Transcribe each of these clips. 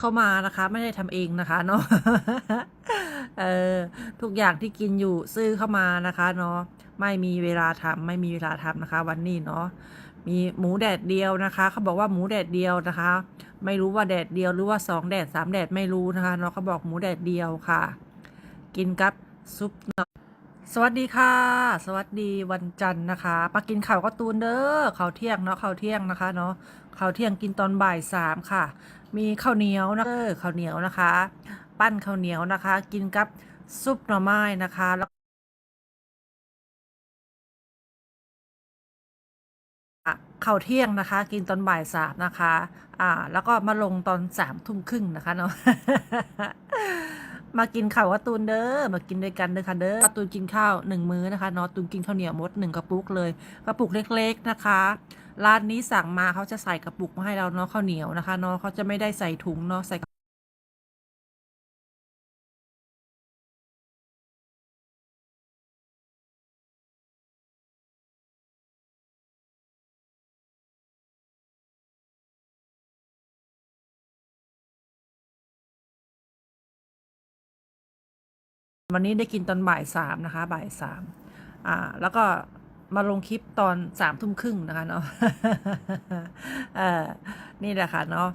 เข้ามานะคะ ไม่ได้ทำเองนะคะเนาะเออทุกอย่างที่กินอยู่ซื้อเข้ามานะคะเนาะไม่มีเวลาทำไม่มีเวลาทำนะคะ วันนี้เนาะมีหมูแดดเดียวนะคะ เขาบอกว่าหมูแดดเดียวนะคะ ไม่รู้ว่าแดดเดียวหรือว่าสองแดดสามแดดไม่รู้นะคะเนาะเขาบอกหมูแดดเดียวค่ะ กินกับซุปเนาะสวัสดีค่ะ สวัสดีวันจันทร์นะคะมากินข่าวการ์ตูนเด้อข่าวเที่ยงเนาะข่าวเที่ยงนะคะเนาะข่าวเที่ยงกินตอนบ่ายสามค่ะ มีข้าวเหนียวนะเออข้าวเหนียวนะคะ ปั้นข้าวเหนียวนะคะ กินกับซุปหน่อไม้นะคะแล้วอะข้าวเที่ยงนะคะ กินตอนบ่ายสามนะคะ อ่า แล้วก็มาลงตอนสามทุ่มครึ่งนะคะเนาะ มากินข้าวการ์ตูนเด้อมากินด้วยกันเด้อค่ะเด้อการ์ตูนกินข้าวหนึ่งมื้อนะคะเนาะตูนกินข้าวเหนียวมดหนึ่งกระปุกเลยกระปุกเล็ก ๆนะคะร้านนี้สั่งมาเขาจะใส่กระปุกมาให้เราเนาะข้าวเหนียวนะคะเนาะเขาจะไม่ได้ใส่ถุงเนาะใส่ วันนี้ได้กินตอนบ่ายสามนะคะ บ่ายสามอ่า แล้วก็มาลงคลิปตอนสามทุ่มครึ่งนะคะเนาะเออนี่แหละค่ะเนาะ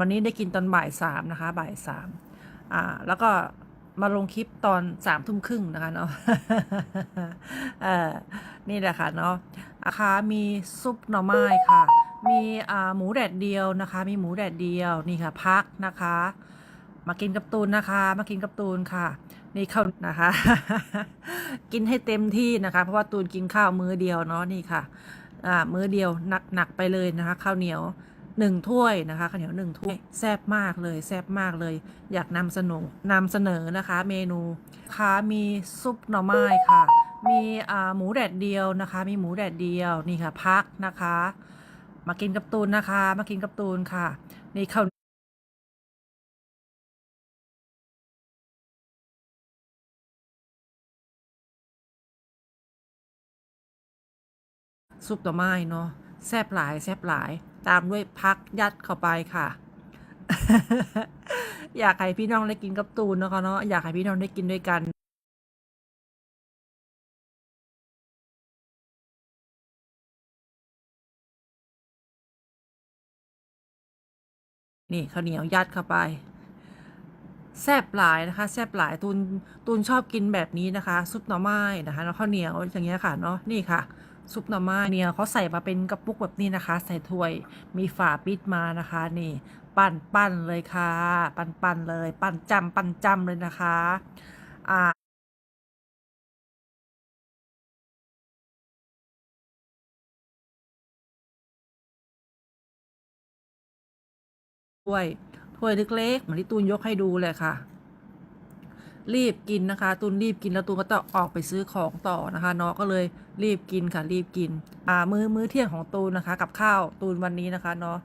วันนี้ได้กินตอนบ่ายสามนะคะ บ่ายสามอ่า แล้วก็ มาลงคลิปตอนสามทุ่มครึ่งนะคะเนาะเออนี่แหละค่ะเนาะนะคะมีซุปหน่อไม้ค่ะ มีอ่าหมูแดดเดียวนะคะ มีหมูแดดเดียวนี่ค่ะพักนะคะ มากินกับตูนนะคะ มากินกับตูนค่ะ นี่ข้าวนะคะ กินให้เต็มที่นะคะ เพราะว่าตูนกินข้าวมื้อเดียวเนาะนี่ค่ะ อ่ามื้อเดียวหนักหนักไปเลยนะคะ ข้าวเหนียว หนึ่งถ้วยนะคะข้าวเหนียวหนึ่งถ้วยแซ่บมากเลยแซ่บมากเลย อยากนำเสนอนำเสนอนะคะ เมนูค่ะมีซุปหน่อไม้ค่ะ มีหมูแดดเดียวนะคะ มีหมูแดดเดียวนี่ค่ะพักนะคะ มากินกับตูนนะคะ มากินกับตูนค่ะ นี่ข้าวซุปหน่อไม้เนาะแซ่บหลายแซ่บหลาย ตามด้วยพักยัดเข้าไปค่ะ อยากให้พี่น้องได้กินกับตูนนะคะเนาะอยากให้พี่น้องได้กินด้วยกันนี่ข้าวเหนียวยัดเข้าไป แซ่บหลายนะคะแซ่บหลายตูนตูนชอบกินแบบนี้นะคะ ซุปหน่อไม้นะคะแล้วข้าวเหนียวอย่างเงี้ยค่ะเนาะนี่ค่ะ ซุปหน่อไม้เนี่ยเขาใส่มาเป็นกระปุกแบบนี้นะคะ ใส่ถ้วยมีฝาปิดมานะคะนี่ ปั้นปั้นเลยค่ะ ปั้นปั้นเลย ปั้นจำปั้นจำเลยนะคะอ่าถ้วยถ้วยเล็กๆเหมือนที่ตูนยกให้ดูเลยค่ะ รีบกินนะคะตูนรีบกินแล้วตูนก็ต้องออกไปซื้อของต่อนะคะเนาะก็เลยรีบกินค่ะรีบกินอ่ามื้อมื้อเที่ยงของตูนนะคะ กับข้าวตูนวันนี้นะคะเนาะ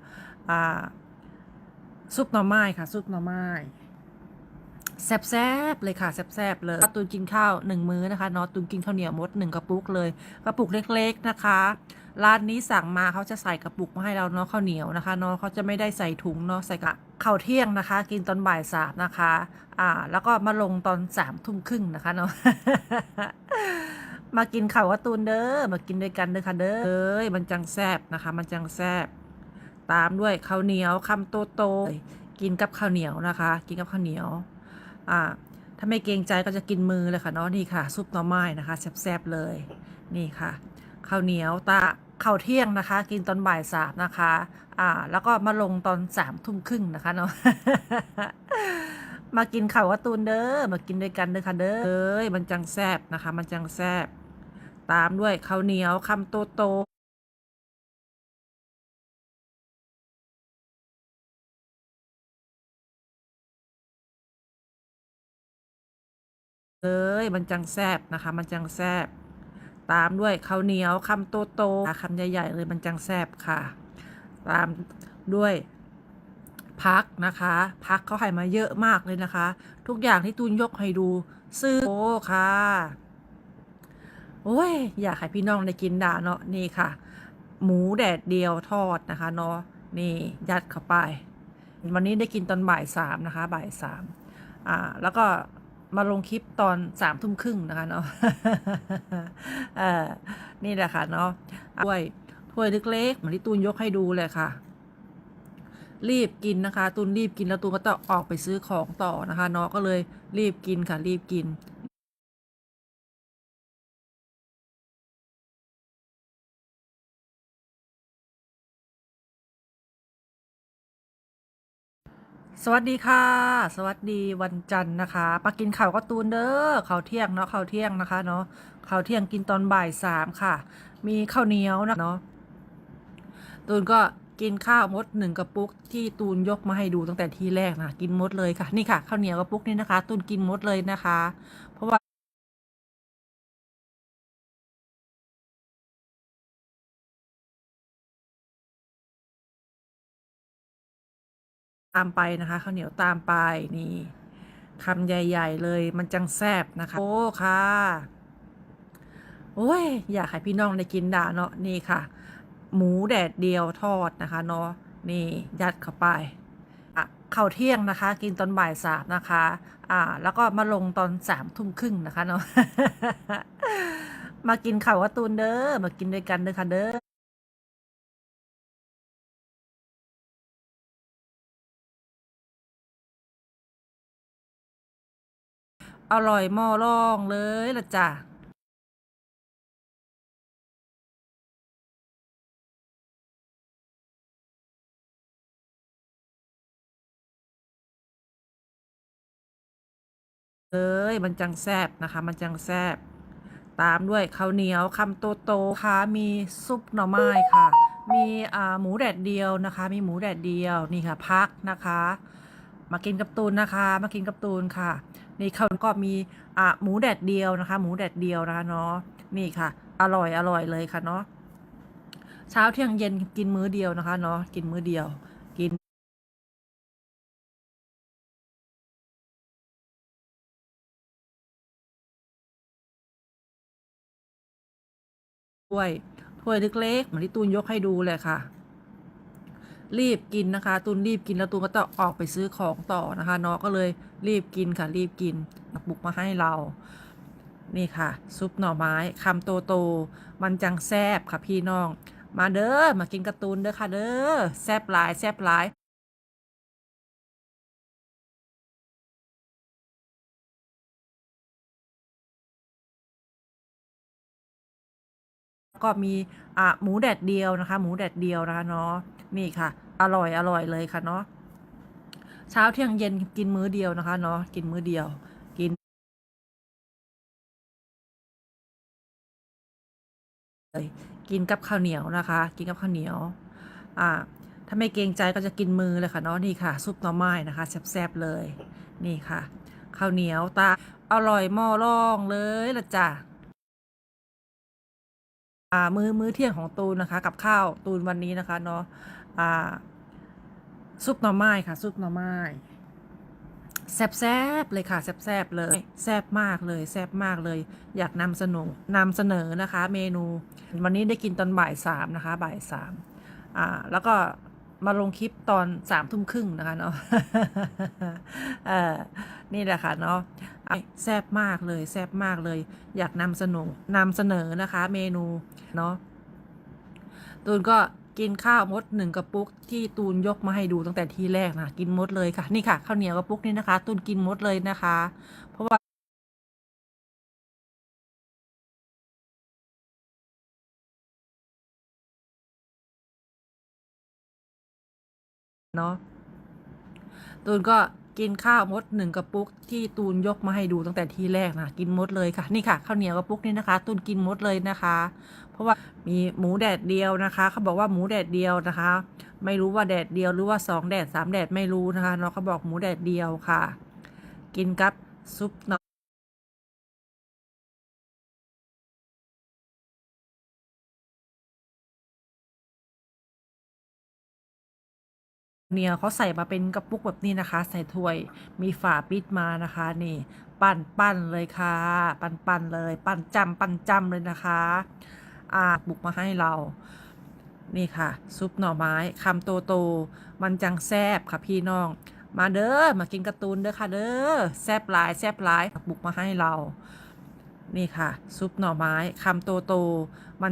อ่าซุปหน่อไม้ค่ะซุปหน่อไม้ แซ่บๆเลยค่ะแซ่บๆเลยตูนกินข้าวหนึ่งมื้อนะคะเนาะตูนกินข้าวเหนียวมดหนึ่งกระปุกเลยกระปุกเล็กๆนะคะร้านนี้สั่งมาเขาจะใส่กระปุกมาให้เราเนาะข้าวเหนียวนะคะเนาะเขาจะไม่ได้ใส่ถุงเนาะใส่กะข้าวเที่ยงนะคะ กินตอนบ่ายสามนะคะอ่าแล้วก็มาลงตอนสามทุ่มครึ่งนะคะเนาะมากินข่าวกตูนเด้อมากินด้วยกันเด้อค่ะเด้อเอ้ยมันจังแซบนะคะ มันจังแซบตามด้วยข้าวเหนียวคำโตโตๆกินกับข้าวเหนียวนะคะ กินกับข้าวเหนียว อ่าถ้าไม่เกรงใจก็จะกินมือเลยค่ะเนาะนี่ค่ะ ซุปหน่อไม้นะคะแซ่บๆเลยนี่ค่ะข้าวเหนียวตาข้าวเที่ยงนะคะ กินตอนบ่ายสามนะคะ อ่า แล้วก็มาลงตอนสามทุ่มครึ่งนะคะเนาะมากินข่าวกาตูนเด้อมากินด้วยกันเด้อค่ะเด้อเอ้ยมันจังแซ่บนะคะ มันจังแซ่บตามด้วยข้าวเหนียวคำโตโต เอ้ยมันจังแซบนะคะ มันจังแซบตามด้วยข้าวเหนียวคำโตโตคำใหญ่ๆเลยมันจังแซบค่ะ ตามด้วยพักนะคะพักเขาให้มาเยอะมากเลยนะคะ ทุกอย่างที่ตูนยกให้ดู ซื้อโอ้ค่ะโอ้ยอยากให้พี่น้องได้กินด่าเนาะนี่ค่ะ หมูแดดเดียวทอดนะคะเนาะนี่ยัดเข้าไป วันนี้ได้กินตอนบ่ายสามนะคะ บ่ายสามอ่าแล้วก็ มาลงคลิปตอนสามทุ่มครึ่งนะคะเนาะนี่แหละค่ะเนาะถ้วยถ้วยเล็กๆเหมือนที่ตูนยกให้ดูเลยค่ะ รีบกินนะคะ ตูนรีบกินแล้วตูนก็ต้องออกไปซื้อของต่อนะคะเนาะก็เลยรีบกินค่ะรีบกิน สวัสดีค่ะ สวัสดีวันจันทร์นะคะปากินข่าวก็ตูนเด้อข้าวเที่ยงเนาะข้าวเที่ยงนะคะเนาะข้าวเที่ยงกินตอนบ่ายสามค่ะ มีข้าวเหนียวนะเนาะตูนก็กินข้าวมดหนึ่งกระปุกที่ตูนยกมาให้ดูตั้งแต่ทีแรกนะกินมดเลยค่ะนี่ค่ะข้าวเหนียวกระปุกนี่นะคะ ตูนกินมดเลยนะคะ ตามไปนะคะข้าวเหนียวตามไปนี่คำใหญ่ ๆ เลยมันจังแซบนะคะ โอ้ค่ะโอ้ยอยากให้พี่น้องได้กินด่าเนาะนี่ค่ะ หมูแดดเดียวทอดนะคะเนาะนี่ยัดเข้าไปอะข้าวเที่ยงนะคะ กินตอนบ่ายสามนะคะ อ่า แล้วก็มาลงตอนสามทุ่มครึ่งนะคะเนาะมากินข้าวการ์ตูนเด้อมากินด้วยกันเด้อค่ะเด้อ อร่อยมอร่องเลยละจ้ะเอ้ยมันจังแซบนะคะ มันจังแซบตามด้วยข้าวเหนียวคำโตโตๆค่ะมีซุปหน่อไม้ค่ะ มีอ่าหมูแดดเดียวนะคะ มีหมูแดดเดียวนี่ค่ะพักนะคะ มากินกับตูนนะคะ มากินกับตูนค่ะ นี่เขาก็มีอ่าหมูแดดเดียวนะคะ หมูแดดเดียวนะคะเนาะนี่ค่ะ อร่อยอร่อยเลยค่ะเนาะเช้าเที่ยงเย็นกินมื้อเดียวนะคะเนาะกินมื้อเดียว กินถ้วยถ้วยเล็กๆเหมือนที่ตูนยกให้ดูเลยค่ะ รีบกินนะคะตูนรีบกินแล้วตูนก็ต้องออกไปซื้อของต่อนะคะเนาะก็เลยรีบกินค่ะรีบกินบุกมาให้เรานี่ค่ะ ซุปหน่อไม้คำโตโตๆมันจังแซบค่ะพี่น้อง มาเด้อมากินการ์ตูนเด้อค่ะเด้อแซบหลายแซบหลายก็มีอ่าหมูแดดเดียวนะคะ หมูแดดเดียวนะคะเนาะ นี่ค่ะ อร่อยอร่อยเลยค่ะเนาะเช้าเที่ยงเย็นกินมื้อเดียวนะคะเนาะกินมื้อเดียวกินเลยกินกับข้าวเหนียวนะคะ กินกับข้าวเหนียว อ่า ถ้าไม่เกรงใจก็จะกินมือเลยค่ะเนาะนี่ค่ะ ซุปหน่อไม้นะคะแซ่บๆเลย นี่ค่ะข้าวเหนียวตาอร่อยหม้อร่องเลยละจ้ะอ่ามือมื้อเที่ยงของตูนนะคะ กับข้าวตูนวันนี้นะคะเนาะ ซุปหน่อไม้ค่ะ ซุปหน่อไม้แซ่บๆเลยค่ะแซ่บๆเลยแซ่บมากเลยแซ่บมากเลย อยากนำเสนอนำเสนอนะคะ เมนูวันนี้ได้กินตอนบ่ายสามนะคะ บ่ายสามอ่า แล้วก็มาลงคลิปตอนสามทุ่มครึ่งนะคะเนาะเออนี่แหละค่ะเนาะแซ่บมากเลยแซ่บมากเลย อยากนำเสนอนำเสนอนะคะ เมนูเนาะตูนก็ กินข้าวมดหนึ่งกระปุกที่ตูนยกมาให้ดูตั้งแต่ทีแรกนะกินมดเลยค่ะ นี่ค่ะข้าวเหนียวกระปุกนี่นะคะ ตูนกินมดเลยนะคะ เพราะว่าเนาะตูนก็ กินข้าวมดหนึ่งกระปุกที่ตูนยกมาให้ดูตั้งแต่ทีแรกนะกินมดเลยค่ะ นี่ค่ะข้าวเหนียวกระปุกนี่นะคะ ตูนกินมดเลยนะคะ เพราะว่ามีหมูแดดเดียวนะคะ เขาบอกว่าหมูแดดเดียวนะคะ ไม่รู้ว่าแดดเดียวหรือว่าสองแดดสามแดดไม่รู้นะคะเนาะเขาบอกหมูแดดเดียวค่ะ กินกับซุป เนี่ยเขาใส่มาเป็นกระปุกแบบนี้นะคะ ใส่ถ้วยมีฝาปิดมานะคะนี่ ปั้นปั้นเลยค่ะ ปั้นปั้นเลย ปั้นจำปั้นจำเลยนะคะ อ่าบุกมาให้เรา นี่ค่ะ ซุปหน่อไม้คำโตโตมันจังแซบค่ะพี่น้อง มาเด้อมากินการ์ตูนเด้อค่ะเด้อแซบหลายแซบหลายบุกมาให้เรา นี่ค่ะ ซุปหน่อไม้คำโตโตมัน